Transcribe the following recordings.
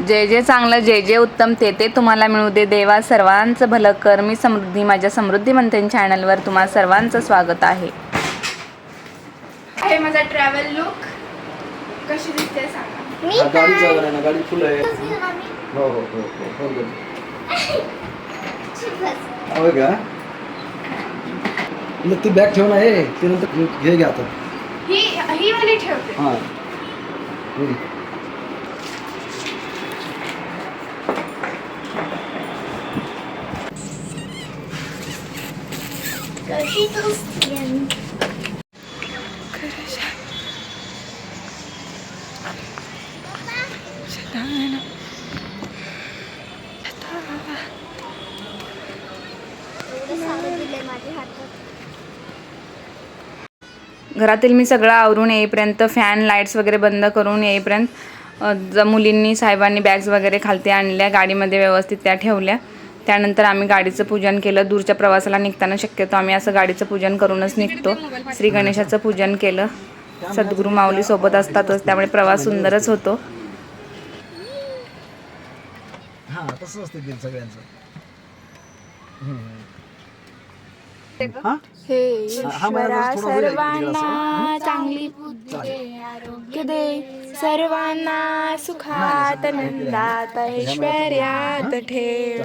जे जे चांगलं जे जे उत्तम ते ते तुम्हाला मिळू दे. देवा सर्वांचं भलं कर. मी समृद्धी माझ्या समृद्धी मंथन चॅनलवर तुम्हा सर्वांचं स्वागत आहे. आहे माझा ट्रॅव्हल लुक कशी दिसते सांगा. मी हा, वगैरे ना गाडी फुल आहे. हो हो हो हो कर होय का? मग ती बॅग ठेवून आहे ते नंतर हे घ्या आता. ही ही वाली ठेवते. हां. हो. कशी घरातील मी सगळं आवरून येईपर्यंत फॅन लाईट्स वगैरे बंद करून येईपर्यंत ज मुलींनी साहेबांनी बॅग्स वगैरे खालती आणल्या गाडीमध्ये व्यवस्थित त्या ठेवल्या त्यानंतर आम्ही गाडीचं पूजन केलं. दूरच्या प्रवासाला निघताना शक्यतो आम्ही असं गाडीचं पूजन करूनच निघतो. श्री गणेशाचं पूजन केलं. सद्गुरू माऊली सोबत असतातच त्यामुळे प्रवास सुंदरच होतो. हां. हां? हे हा आहे सर्वांना चांगली बुद्धी दे आरोग्य दे. सर्वांना सुखात आनंदात ऐश्वर्यात ठेव.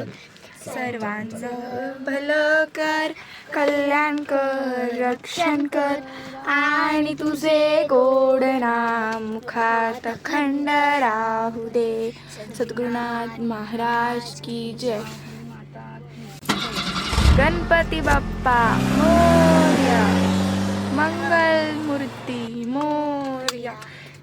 सर्वांचं भलं कर कल्याण कर रक्षण कर. आणि तुझे गोड नाम मुखात अखंड राहू दे. सद्गुरुनाथ महाराज की जय. गणपती बाप्पा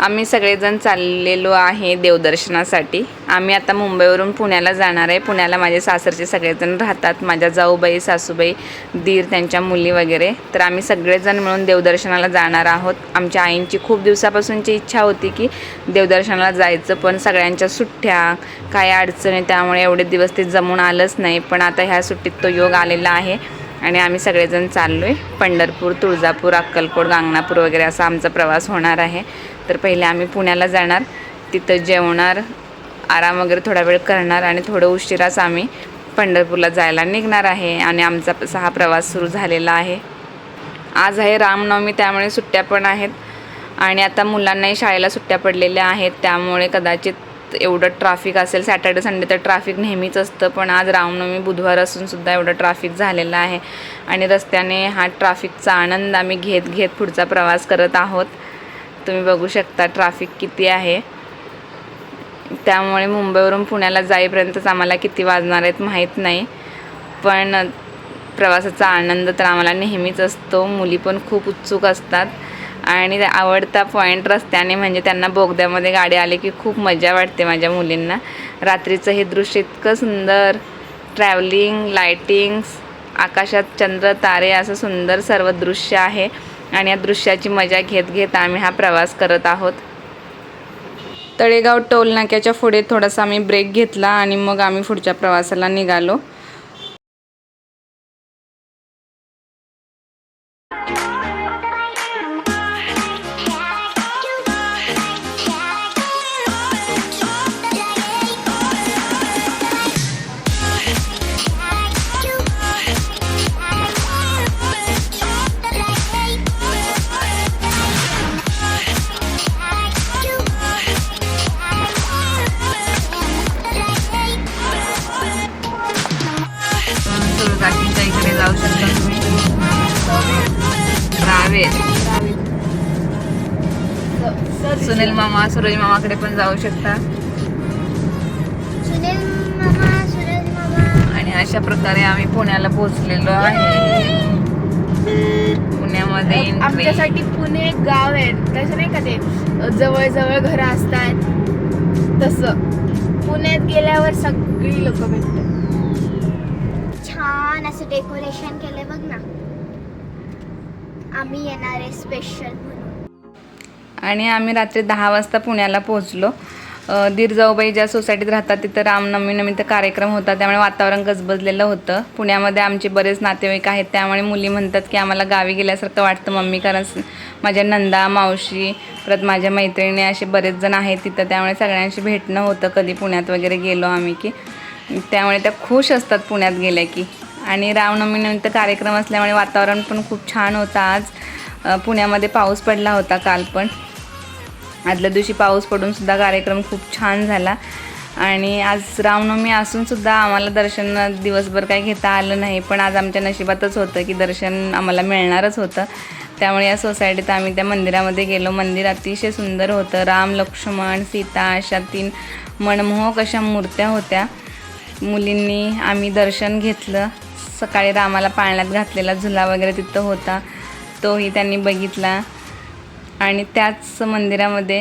आम्ही सगळेजण चाललेलो आहे देवदर्शनासाठी. आम्ही आता मुंबईवरून पुण्याला जाणार आहे. पुण्याला माझे सासरचे सगळेजण राहतात. माझ्या जाऊबाई सासूबाई दीर त्यांच्या मुली वगैरे. तर आम्ही सगळेजण मिळून देवदर्शनाला जाणार आहोत. आमच्या आईंची खूप दिवसापासूनची इच्छा होती की देवदर्शनाला जायचं पण सगळ्यांच्या सुट्ट्या काय अडचणी त्यामुळे एवढे दिवस ते जमून आलंच नाही. पण आता ह्या सुट्टीत तो योग आलेला आहे. आणि आम्ही सगळेजण चाललो आहे पंढरपूर तुळजापूर अक्कलकोट गांगणापूर वगैरे असा आमचा प्रवास होणार आहे. तर पहिले आम्ही पुण्याला जाणार. तिथं जेवणार आराम वगैरे थोडा वेळ करणार आणि थोडं उशिराच आम्ही पंढरपूरला जायला निघणार आहे आणि आमचा प- हा प्रवास सुरू झालेला आहे. आज आहे रामनवमी त्यामुळे सुट्ट्या पण आहेत. आणि आता मुलांनाही शाळेला सुट्ट्या पडलेल्या आहेत त्यामुळे कदाचित एवढं ट्रॅफिक असेल सॅटर्डे संडे तर ट्रॅफिक नेहमीच असतं. पण आज रामनवमी बुधवार असून सुद्धा एवढं ट्रॅफिक झालेलं आहे. आणि रस्त्याने हा ट्रॅफिकचा आनंद आम्ही घेत घेत पुढचा प्रवास करत आहोत. तुम्ही बघू शकता ट्रॅफिक किती आहे. त्यामुळे मुंबईवरून पुण्याला जाईपर्यंतच आम्हाला किती वाजणार आहेत माहीत नाही. पण प्रवासाचा आनंद तर आम्हाला नेहमीच असतो. मुली पण खूप उत्सुक असतात. आणि आवडता पॉईंट रस्त्याने म्हणजे त्यांना बोगद्यामध्ये गाडी आली की खूप मजा वाटते माझ्या मुलींना. रात्रीचं हे दृश्य इतकं सुंदर ट्रॅव्हलिंग लायटिंग्स आकाशात चंद्र तारे असं सुंदर सर्व दृश्य आहे. आणि या दृश्याची मजा घेत घेत आम्ही हा प्रवास करत आहोत. तळेगाव टोल नाक्याच्या पुढे थोडासा आम्ही ब्रेक घेतला आणि मग आम्ही पुढच्या प्रवासाला निघालो. सूरज मामाकडे पण जाऊ शकता. आणि अशा प्रकारे आम्ही पुण्याला पोहोचलेलो आहे. पुण्यामध्ये. आमच्यासाठी पुणे एक गाव आहे. तसं नाही का ते? जवळ जवळ घरं असतात. तसं. पुण्यात गेल्यावर सगळी लोक भेटतात. छान असं डेकोरेशन केलंय बघ ना. आम्ही येणार आहे स्पेशल म्हणून. आणि आम्ही रात्री दहा वाजता पुण्याला पोहोचलो. दीरजाऊबाई ज्या सोसायटीत राहतात तिथं रामनवमीनिमित्त कार्यक्रम होता. त्यामुळे वातावरण गजबजलेलं होतं. पुण्यामध्ये आमचे बरेच नातेवाईक आहेत. त्यामुळे मुली म्हणतात की आम्हाला गावी गेल्यासारखं वाटतं मम्मी. कारण माझ्या नंदा मावशी परत माझ्या मैत्रिणी असे बरेच जण आहेत तिथं. त्यामुळे सगळ्यांशी भेटणं होतं. कधी पुण्यात वगैरे गेलो आम्ही की. त्यामुळे त्या खुश असतात पुण्यात गेल्या की. आणि रामनवमीनिमित्त कार्यक्रम असल्यामुळे वातावरण पण खूप छान होतं आज. पुण्यामध्ये पाऊस पडला होता काल पण. आदल्या दिवशी पाऊस पडून सुद्धा कार्यक्रम खूप छान झाला. आणि आज रामनवमी असून सुद्धा आम्हाला दर्शन दिवसभर काही घेता आलं नाही. पण आज आमच्या नशिबातच होतं की दर्शन आम्हाला मिळणारच होतं. त्यामुळे या सोसायटीत आम्ही त्या मंदिरामध्ये गेलो. मंदिर अतिशय सुंदर होतं. राम लक्ष्मण सीता अशा तीन मनमोहक अशा मूर्त्या होत्या. मुलींनी आम्ही दर्शन घेतलं. सकाळी रामाला पाळण्यात घातलेला झुला वगैरे तिथं होता. तोही त्यांनी बघितला. आणि त्याच मंदिरामध्ये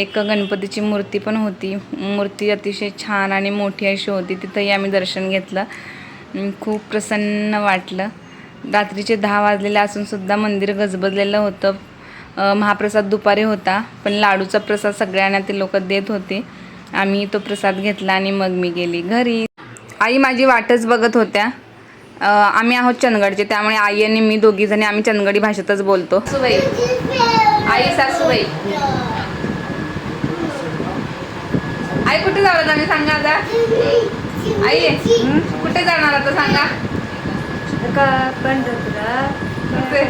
एक गणपतीची मूर्ती पण होती. मूर्ती अतिशय छान आणि मोठी अशी होती. तिथंही आम्ही दर्शन घेतलं. खूप प्रसन्न वाटलं. रात्रीचे दहा वाजलेले असूनसुद्धा मंदिर गजबजलेलं होतं. महाप्रसाद दुपारी होता पण लाडूचा प्रसाद सगळ्यांना ते लोक देत होते. आम्ही तो प्रसाद घेतला आणि मग मी गेली घरी. आई माझी वाटच बघत होत्या. आम्ही आहोत चंदगडचे त्यामुळे आई आणि मी दोघी जणी आम्ही चंदगडी भाषेतच बोलतो. आई सासूबाई. आई कुठे जाणार आम्ही सांगा आता. आई कुठे जाणार आता? सांगा. कुठे?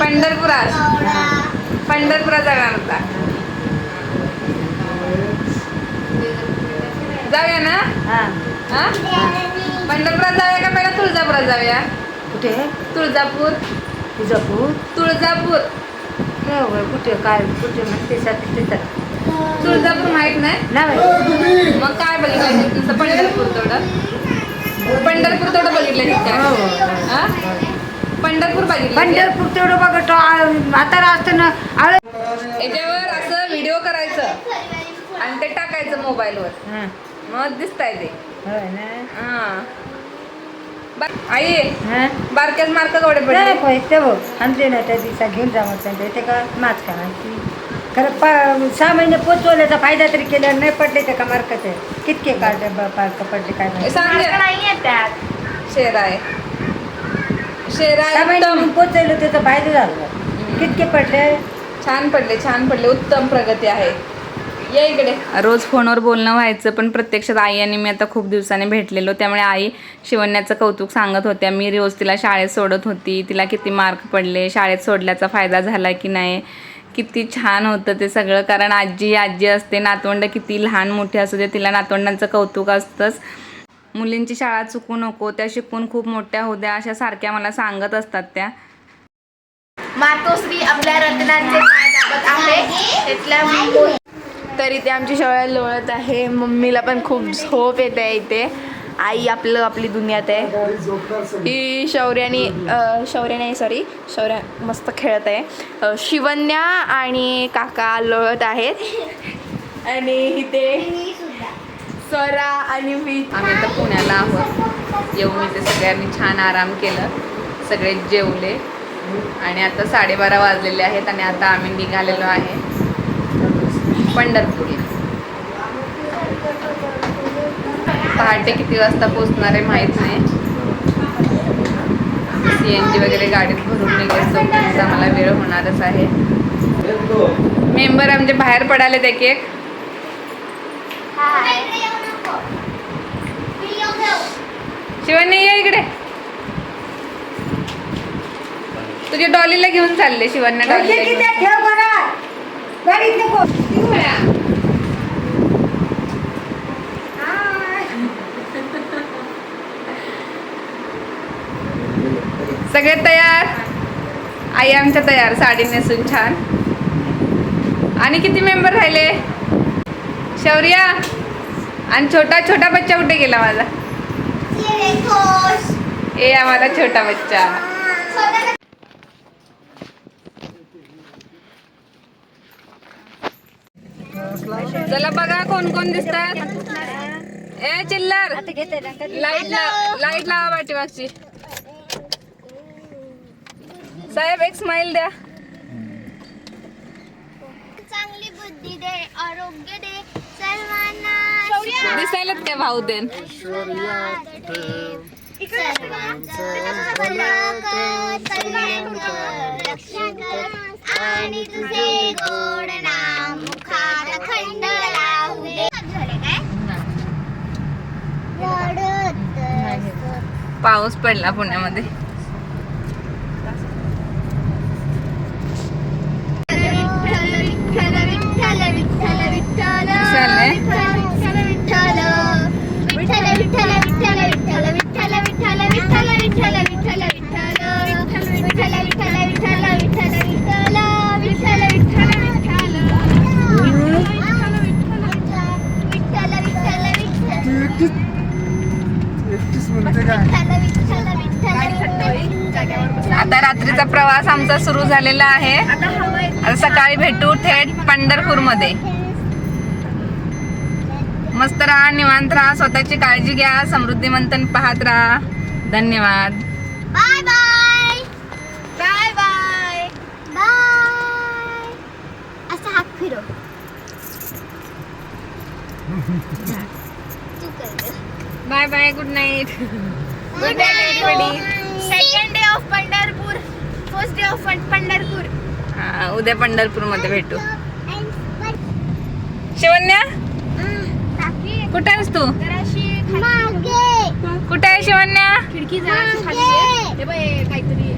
पंढरपुरात. पंढरपुरात जाणार आता. जाऊया ना? हा? पंढरपुरात जाऊया का? पहिला तुळजापुरात जाऊया. कुठे? तुळजापूर. तुळजापूर? तुळजापूर. कुठे? काय? कुठे? म्हणते तिथं तुळजापूर माहीत नाही? नाही मग काय बघितलं तुमचं पंढरपूर तेवढं. पंढरपूर तेवढं बघितलं तिथं हा? पंढरपूर बघितलं पंढरपूर तेवढं बघतो. म्हातारा असताना याच्यावर असं व्हिडिओ करायचं. आणि ते टाकायचं मोबाईलवर मग दिसताय ते. आई बारक्याच मार्क केवढे पडले. ते बघ आणले ना त्या दिवसा घेऊन जा मग त्यांच्या ते का माच करायची खरं पा सहा महिने पोचवल्याचा फायदा तरी केला नाही पडले ते का मार्काचे कितके काढले पार्क पडले काय नाही आहे त्यात शेर आहे शेर पोचवलं त्याचा फायदा झाला. कितके पडले? छान पडले छान पडले. उत्तम प्रगती आहे. या इकडे. रोज फोनवर बोलणं व्हायचं पण प्रत्यक्षात आई आणि मी आता खूप दिवसांनी भेटलेलो. त्यामुळे आई शिवण्याचं कौतुक सांगत होत्या. मी रोज तिला शाळेत सोडत होती. तिला किती मार्क पडले? शाळेत सोडल्याचा फायदा झाला की नाही? किती छान होतं ते सगळं. कारण आजी आजी असते. नातवंड किती लहान मोठी असू दे तिला नातवंडांचं कौतुक असतंच. मुलींची शाळा चुकू नको. त्या शिकून खूप मोठ्या होत्या अशा सारख्या मला सांगत असतात त्या. मातोश्री आपल्या रत्नांचे पाय दाबत आहे. तर इथे आमची शाळा लोळत आहे. मम्मीला पण खूप झोप येते आहे इथे. आई आपलं आपली दुनियात आहे. ही शौर्यानी शौर्याने शौर्य नाही सॉरी शौर्य मस्त खेळत आहे. शिवन्या आणि काका लोळत आहेत. आणि इथे स्वरा आणि मी आम्ही आता पुण्याला आहोत. येऊन इथे सगळ्यांनी छान आराम केलं. सगळे जेवले. आणि आता साडेबारा वाजलेले आहेत आणि आता आम्ही निघालेलो आहे. पंढरपूरला पहाटे किती वाजता पोचणार आहे माहीत नाही. सी एन जी वगैरे गाडीत भरून तोपर्यंत आम्हाला वेळ होणारच आहे. मेंबर आमचे बाहेर पडालेत एक एक. शिवानी ये इकडे. तुझ्या डॉलीला घेऊन चालले शिवांना बघा गाडीत नको सगळे तयार? आई आमच्या तयार साडी नेसून छान. आणि किती मेंबर राहिले? शौर्या? आणि छोटा छोटा बच्चा कुठे गेला माझा? ए आम्हाला छोटा बच्चा चला बघा कोण कोण दिसतात. ए चिल्लर. लाइट लाव लाइट लावा पाठीमागची साहेब एक स्माइल द्या. चांगली बुद्धी दे आरोग्य दे सर्वांना दिसायलाच काय भाऊ देन आणि तुझे गोड नाम मुखात खंड राहू दे झाले काय रडत असत. पाऊस पडला पुण्यामध्ये आमचा सुरू झालेला आहे. आता सकाळी भेटू थेट पंढरपूरमध्ये मस्त राहा निवांत राहा स्वतःची काळजी घ्या समृद्धी मंथन पाहत राहा. धन्यवाद. Bye bye. Bye bye. Bye. असं हात फिरव. तू कर bye bye good night. Good night second day of Pandharpur first day of Pandharpur. उद्या पंढरपूरमध्ये भेटू शिवन्या कुठे आहेस तू? कुठे आहे शिवन्या खिडकी. हे हे काहीतरी